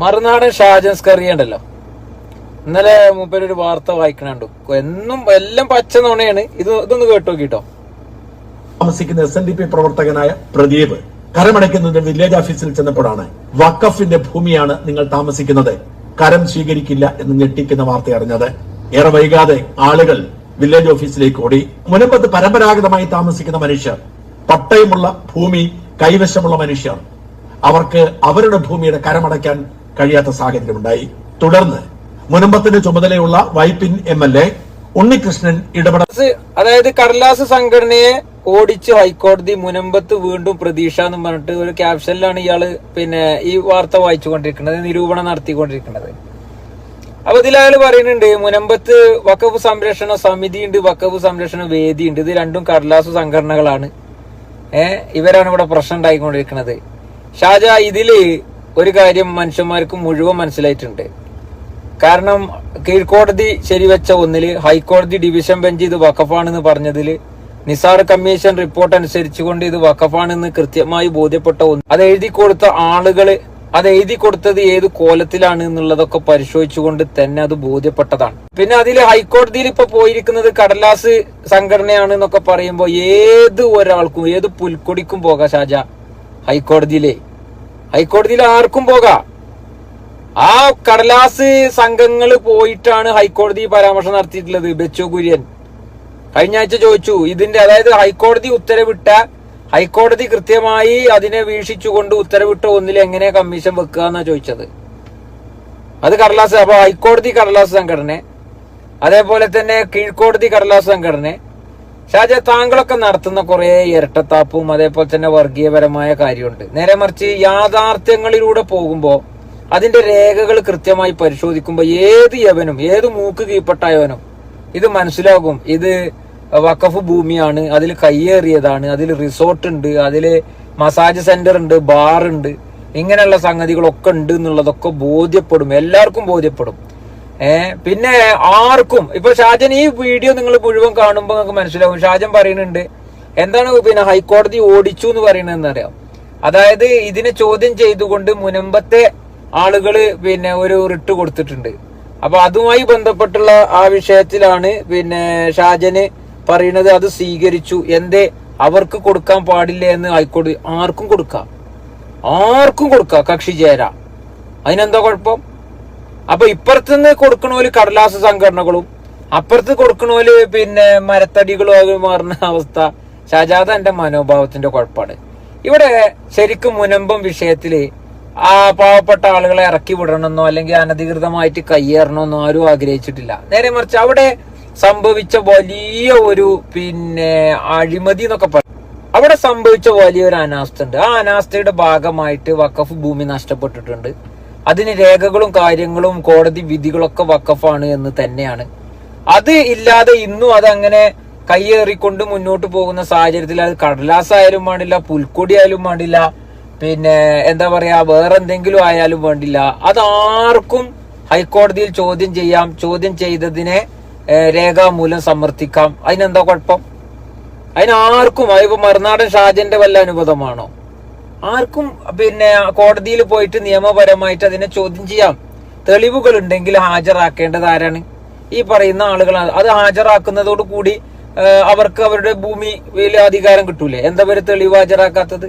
മറുനാടൻ ഷാജൻസ് കറി ഉണ്ടല്ലോ. ഇന്നലെ മൂപ്പര് ഒരു വാർത്ത വായിക്കണുണ്ടു. എന്നും എല്ലാം പച്ച നുണയാണ്. ഇത് ഇതൊന്ന് കേട്ടോ കേട്ടോ താമസിക്കുന്ന എസ് എൻ ഡി പി പ്രവർത്തകനായ പ്രദീപ് കരമടയ്ക്കുന്നതിന് വില്ലേജ് ഓഫീസിൽ ചെന്നപ്പോഴാണ് വക്കഫിന്റെ ഭൂമിയാണ് നിങ്ങൾ താമസിക്കുന്നത്. കരം സ്വീകരിക്കില്ല എന്ന് ഞെട്ടിക്കുന്ന വാർത്ത അറിഞ്ഞത്. ഏറെ വൈകാതെ ആളുകൾ വില്ലേജ് ഓഫീസിലേക്ക് ഓടി. മുനമ്പത്ത് പരമ്പരാഗതമായി താമസിക്കുന്ന മനുഷ്യർ പട്ടയമുള്ള ഭൂമി കൈവശമുള്ള മനുഷ്യർ അവർക്ക് അവരുടെ ഭൂമിയുടെ കരമടയ്ക്കാൻ കഴിയാത്ത സാഹചര്യമുണ്ടായി. തുടർന്ന് മുനമ്പത്തിന്റെ ചുമതലയുള്ള Vypin M L A Unnikrishnan ഇടപെടൽ അതായത് കടലാസ് സംഘടനയെ ഓടിച്ച് ഹൈക്കോടതി മുനമ്പത്ത് വീണ്ടും പ്രതീക്ഷ എന്ന് പറഞ്ഞിട്ട് ഒരു ക്യാപ്ഷനിലാണ് ഇയാൾ പിന്നെ ഈ വാർത്ത വായിച്ചുകൊണ്ടിരിക്കുന്നത് നിരൂപണം നടത്തിക്കൊണ്ടിരിക്കുന്നത്. അപ്പൊ ഇതിൽ അയാൾ പറയുന്നുണ്ട് മുനമ്പത്ത് വക്കവ് സംരക്ഷണ സമിതി ഉണ്ട് വക്കവ് സംരക്ഷണ വേദി ഉണ്ട് ഇത് രണ്ടും കടലാസ് സംഘടനകളാണ്. ഏഹ് ഇവരാണ് ഇവിടെ പ്രശ്നം ഉണ്ടായിക്കൊണ്ടിരിക്കുന്നത്. ഷാജ ഇതിൽ ഒരു കാര്യം മനുഷ്യന്മാർക്ക് മുഴുവൻ മനസ്സിലായിട്ടുണ്ട്. കാരണം കീഴ്ക്കോടതി ശരിവെച്ച ഒന്നിൽ ഹൈക്കോടതി ഡിവിഷൻ ബെഞ്ച് ഇത് വഖഫാണെന്ന് പറഞ്ഞതിൽ നിസാർ കമ്മീഷൻ റിപ്പോർട്ട് അനുസരിച്ചുകൊണ്ട് ഇത് വഖഫാണെന്ന് കൃത്യമായി ബോധ്യപ്പെട്ട ഒന്ന്. അത് എഴുതി കൊടുത്ത ആളുകൾ അത് എഴുതി കൊടുത്തത് ഏത് കോലത്തിലാണ് എന്നുള്ളതൊക്കെ പരിശോധിച്ചുകൊണ്ട് തന്നെ അത് ബോധ്യപ്പെട്ടതാണ്. പിന്നെ അതിൽ ഹൈക്കോടതിയിൽ ഇപ്പൊ പോയിരിക്കുന്നത് കടലാസ് സംഘടനയാണ് എന്നൊക്കെ പറയുമ്പോൾ ഏത് ഒരാൾക്കും ഏത് പുൽക്കൊടിക്കും പോകാം ഷാജ ഹൈക്കോടതിയിലെ. ഹൈക്കോടതിയിൽ ആർക്കും പോകാം. ആ കടലാസ് സംഘങ്ങൾ പോയിട്ടാണ് ഹൈക്കോടതി പരാമർശം നടത്തിയിട്ടുള്ളത് ബെച്ചു കുര്യൻ. കഴിഞ്ഞ ആഴ്ച ചോദിച്ചു ഇതിന്റെ അതായത് ഹൈക്കോടതി ഉത്തരവിട്ട ഹൈക്കോടതി കൃത്യമായി അതിനെ വീക്ഷിച്ചുകൊണ്ട് ഉത്തരവിട്ട ഒന്നിൽ എങ്ങനെ കമ്മീഷൻ വെക്കുക എന്നാ ചോദിച്ചത്. അത് കടലാസ് അപ്പൊ ഹൈക്കോടതി കടലാസ് സംഘടന അതേപോലെ തന്നെ കീഴ്ക്കോടതി കടലാസ് സംഘടന ഷാജ താങ്കളൊക്കെ നടത്തുന്ന കുറെ ഇരട്ടത്താപ്പും അതേപോലെ തന്നെ വർഗീയപരമായ കാര്യമുണ്ട്. നേരെ മറിച്ച് യാഥാർത്ഥ്യങ്ങളിലൂടെ പോകുമ്പോൾ അതിന്റെ രേഖകൾ കൃത്യമായി പരിശോധിക്കുമ്പോൾ ഏത് യവനും ഏത് മൂക്ക് കീഴ്പ്പെട്ടായവനും ഇത് മനസ്സിലാകും. ഇത് വഖഫ് ഭൂമിയാണ് അതിൽ കയ്യേറിയതാണ് അതിൽ റിസോർട്ട് ഉണ്ട് അതിൽ മസാജ് സെന്റർ ഉണ്ട് ബാർ ഉണ്ട് ഇങ്ങനെയുള്ള സംഗതികളൊക്കെ ഉണ്ട് എന്നുള്ളതൊക്കെ ബോധ്യപ്പെടും. എല്ലാവർക്കും ബോധ്യപ്പെടും. പിന്നെ ആർക്കും ഇപ്പൊ ഷാജൻ ഈ വീഡിയോ നിങ്ങൾ മുഴുവൻ കാണുമ്പോൾ നിങ്ങൾക്ക് മനസ്സിലാവും. ഷാജൻ പറയുന്നുണ്ട് എന്താണ് പിന്നെ ഹൈക്കോടതി ഓടിച്ചു എന്ന് പറയുന്നതെന്ന് അറിയാം. അതായത് ഇതിനെ ചോദ്യം ചെയ്തുകൊണ്ട് മുനമ്പത്തെ ആളുകൾ പിന്നെ ഒരു റിട്ട് കൊടുത്തിട്ടുണ്ട്. അപ്പൊ അതുമായി ബന്ധപ്പെട്ടുള്ള ആ വിഷയത്തിലാണ് പിന്നെ ഷാജന് പറയുന്നത് അത് സ്വീകരിച്ചു. എന്തേ? അവർക്ക് കൊടുക്കാൻ പാടില്ല എന്ന് ഹൈക്കോടതി ആർക്കും കൊടുക്കാം. ആർക്കും കൊടുക്കാം കക്ഷി ചേരാ അതിനെന്താ കുഴപ്പം? അപ്പൊ ഇപ്പുറത്തുനിന്ന് കൊടുക്കണോൽ കടലാസ സംഘടനകളും അപ്പുറത്ത് കൊടുക്കണോൽ പിന്നെ മരത്തടികളും ആകെ മാറുന്ന അവസ്ഥ ഷാജാദ എന്റെ മനോഭാവത്തിന്റെ കുഴപ്പമാണ്. ഇവിടെ ശരിക്കും മുനമ്പം വിഷയത്തിൽ ആ പാവപ്പെട്ട ആളുകളെ ഇറക്കി വിടണമെന്നോ അല്ലെങ്കിൽ അനധികൃതമായിട്ട് കയ്യേറണമെന്നോ ആരും ആഗ്രഹിച്ചിട്ടില്ല. നേരെ മറിച്ച് അവിടെ സംഭവിച്ച വലിയ ഒരു പിന്നെ അഴിമതി എന്നൊക്കെ പറയും അവിടെ സംഭവിച്ച വലിയൊരു അനാസ്ഥ ഉണ്ട്. ആ അനാസ്ഥയുടെ ഭാഗമായിട്ട് വഖഫ് ഭൂമി നഷ്ടപ്പെട്ടിട്ടുണ്ട്. അതിന് രേഖകളും കാര്യങ്ങളും കോടതി വിധികളൊക്കെ വക്കഫാണ് എന്ന് തന്നെയാണ്. അത് ഇല്ലാതെ ഇന്നും അതങ്ങനെ കയ്യേറിക്കൊണ്ട് മുന്നോട്ട് പോകുന്ന സാഹചര്യത്തിൽ അത് കടലാസായാലും വേണ്ടില്ല പുൽക്കൊടി ആയാലും വേണ്ടില്ല പിന്നെ എന്താ പറയാ വേറെ എന്തെങ്കിലും ആയാലും വേണ്ടില്ല. അതാർക്കും ഹൈക്കോടതിയിൽ ചോദ്യം ചെയ്യാം ചോദ്യം ചെയ്തതിനെ രേഖാമൂലം സമർത്ഥിക്കാം. അതിനെന്താ കുഴപ്പം? അതിനാർക്കും അതിപ്പോ മറുനാടൻ ഷാജന്റെ വല്ല അനുബന്ധമാണോ ആർക്കും പിന്നെ കോടതിയിൽ പോയിട്ട് നിയമപരമായിട്ട് അതിനെ ചോദ്യം ചെയ്യാം. തെളിവുകൾ ഉണ്ടെങ്കിൽ ഹാജരാക്കേണ്ടത് ആരാണ്? ഈ പറയുന്ന ആളുകളാണ്. അത് ഹാജരാക്കുന്നതോട് കൂടി അവർക്ക് അവരുടെ ഭൂമി വലിയ അധികാരം കിട്ടൂലേ? എന്താ പേര് തെളിവ് ഹാജരാക്കാത്തത്?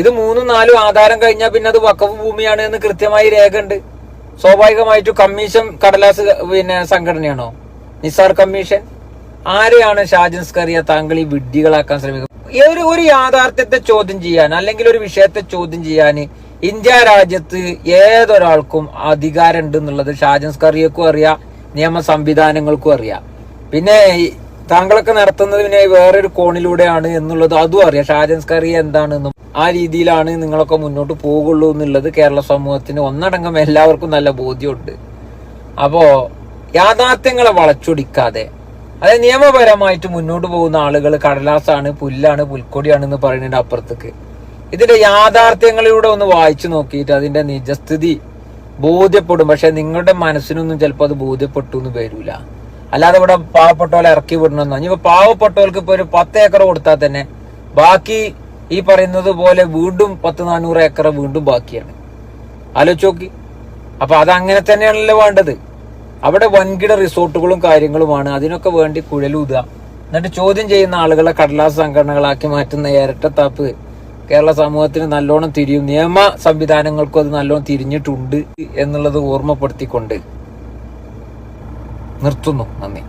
ഇത് മൂന്നും നാലും ആധാരം കഴിഞ്ഞാൽ പിന്നെ അത് വക്കഫ് ഭൂമിയാണ് എന്ന് കൃത്യമായി രേഖ ഉണ്ട് സ്വാഭാവികമായിട്ടും കമ്മീഷൻ കടലാസ് പിന്നെ സംഘടനയാണോ? നിസാർ കമ്മീഷൻ? ആരെയാണ് ഷാജൻസ് കറിയ താങ്കൾ ഈ വിഡ്ഢികളാക്കാൻ ശ്രമിക്കുന്നത്? ഒരു ഒരു യാഥാർത്ഥ്യത്തെ ചോദ്യം ചെയ്യാൻ അല്ലെങ്കിൽ ഒരു വിഷയത്തെ ചോദ്യം ചെയ്യാൻ ഇന്ത്യ രാജ്യത്ത് ഏതൊരാൾക്കും അധികാരം ഉണ്ട് എന്നുള്ളത് ഷാജൻസ്കറിയക്കും അറിയാം നിയമ സംവിധാനങ്ങൾക്കും അറിയാം. പിന്നെ താങ്കളൊക്കെ നടത്തുന്നത് പിന്നെ വേറൊരു കോണിലൂടെയാണ് എന്നുള്ളത് അതും അറിയാം. ഷാജൻസ്കറി എന്താണെന്നും ആ രീതിയിലാണ് നിങ്ങളൊക്കെ മുന്നോട്ട് പോകുള്ളൂ എന്നുള്ളത് കേരള സമൂഹത്തിന് ഒന്നടങ്കം എല്ലാവർക്കും നല്ല ബോധ്യമുണ്ട്. അപ്പോ യാഥാർത്ഥ്യങ്ങളെ വളച്ചൊടിക്കാതെ അതായത് നിയമപരമായിട്ട് മുന്നോട്ട് പോകുന്ന ആളുകൾ കടലാസാണ് പുല്ലാണ് പുൽക്കൊടിയാണ് എന്ന് പറയുന്നതിന്റെ അപ്പുറത്തേക്ക്. ഇതിന്റെ യാഥാർത്ഥ്യങ്ങളിലൂടെ ഒന്ന് വായിച്ചു നോക്കിയിട്ട് അതിന്റെ നിജസ്ഥിതി ബോധ്യപ്പെടും. പക്ഷെ നിങ്ങളുടെ മനസ്സിനൊന്നും ചിലപ്പോൾ അത് ബോധ്യപ്പെട്ടു എന്ന് വരൂല അല്ലാതെ ഇവിടെ പാവപ്പെട്ടവരെ ഇറക്കി വിടണമെന്നോ. ഇനിയിപ്പോ പാവപ്പെട്ടവർക്ക് ഇപ്പൊ ഒരു പത്ത് ഏക്കർ കൊടുത്താൽ തന്നെ ബാക്കി ഈ പറയുന്നത് പോലെ വീണ്ടും പത്ത് നാനൂറ് ഏക്കർ വീണ്ടും ബാക്കിയാണ്. ആലോചിച്ച് നോക്കി. അപ്പൊ അത് അങ്ങനെ തന്നെയാണല്ലോ വേണ്ടത്. അവിടെ വൻകിട റിസോർട്ടുകളും കാര്യങ്ങളുമാണ്. അതിനൊക്കെ വേണ്ടി കുഴലൂതുക എന്നിട്ട് ചോദ്യം ചെയ്യുന്ന ആളുകളെ കടലാസ് സംഘടനകളാക്കി മാറ്റുന്ന ഇരട്ടത്താപ്പ്. കേരള സമൂഹത്തിന് നല്ലോണം തിരിയും. നിയമ സംവിധാനങ്ങൾക്കും അത് നല്ലോണം തിരിഞ്ഞിട്ടുണ്ട് എന്നുള്ളത് ഓർമ്മപ്പെടുത്തിക്കൊണ്ട് നിർത്തുന്നു. നന്ദി.